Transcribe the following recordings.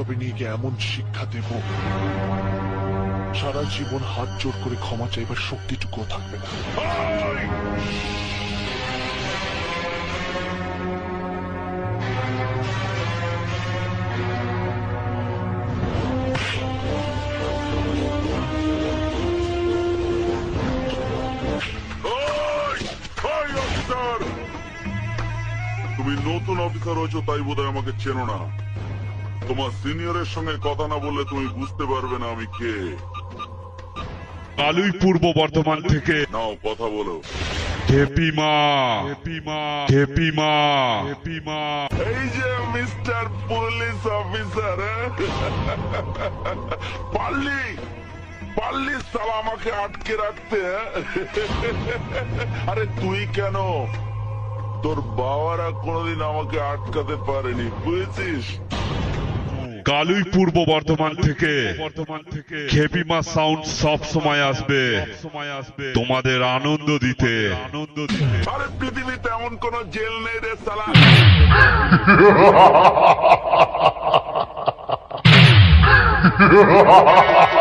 এমন শিক্ষা দেব, সারা জীবন হাত জোর করে ক্ষমা চাইবার শক্তিটুকুও থাকবে না। তুমি নতুন অফিসার হয়েছো, তাই বোধহয় আমাকে চেনো না। তোমার সিনিয়রের সঙ্গে কথা না বললে তুমি বুঝতে পারবে না আমি কে। কালুই পূর্ব বর্ধমান থেকে। নাও কথা বলো। খেপিমা খেপিমা খেপিমা খেপিমা এই যে মিস্টার পুলিশ অফিসার পারলি পারলি সালা আমাকে আটকে রাখতে? আরে তুই কেন? তোর বাবারা কোনোদিন আমাকে আটকাতে পারেনি বুঝেছিস? কালুই পূর্ব বর্ধমান থেকে। বর্ধমান থেকে খেপিমা সাউন্ড সব সময় আসবে। সময় আসবে তোমাদের আনন্দ দিতে। আনন্দ দিতে আরে পৃথিবীতে এমন কোন জেল নেই রে সালা।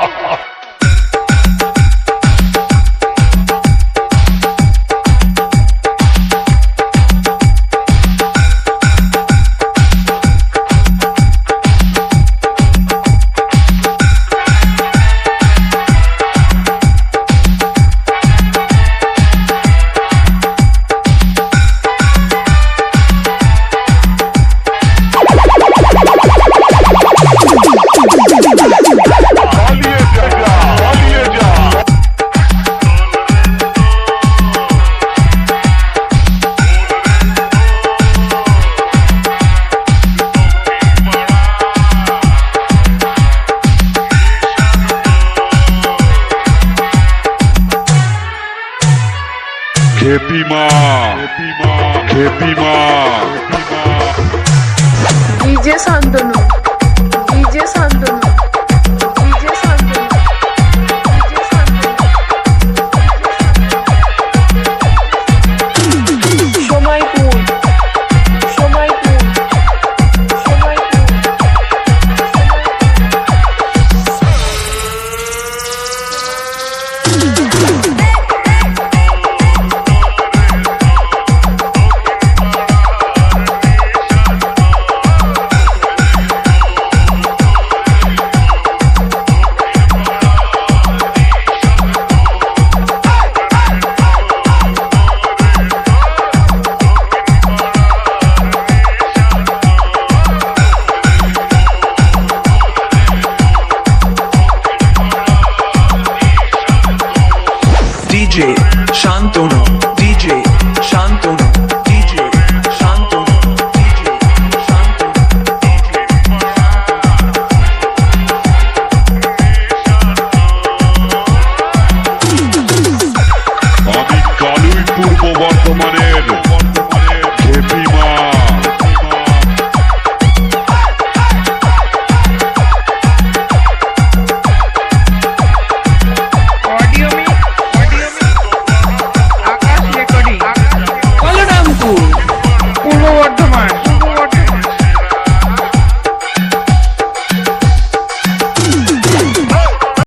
খেপিমা খেপি মা ডিজে শান্তনু ডিজে শান্তনু